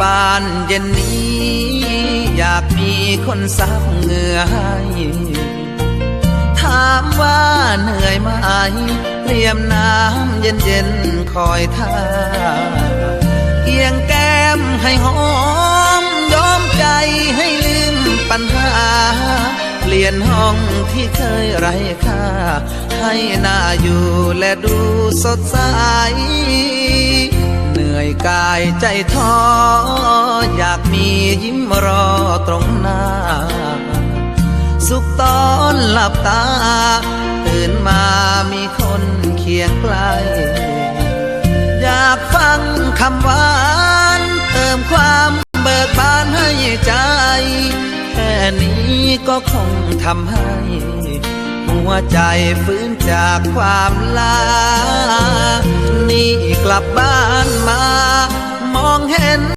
บ้านเย็นนี้ อยากมีคนซับเหงื่อให้ถามว่าเหนื่อยไหมเตรียมน้ำเย็นเย็นๆคอยท่าเอียงแก้มให้หอมยอมใจให้ลืมปัญหา เปลี่ยนห้องที่เคยไร้ค่า ให้น่าอยู่และดูสดใส กายใจท้ออยากมียิ้มรอตรงหน้า สุขตอนหลับตา ตื่นมามีคนเคียงใกล้อยากฟังคำหวานเติมความเบิกบานให้ใจ แค่นี้ก็คงทำให้หัวใจฟื้นจากความลา นี่กลับบ้านมา And.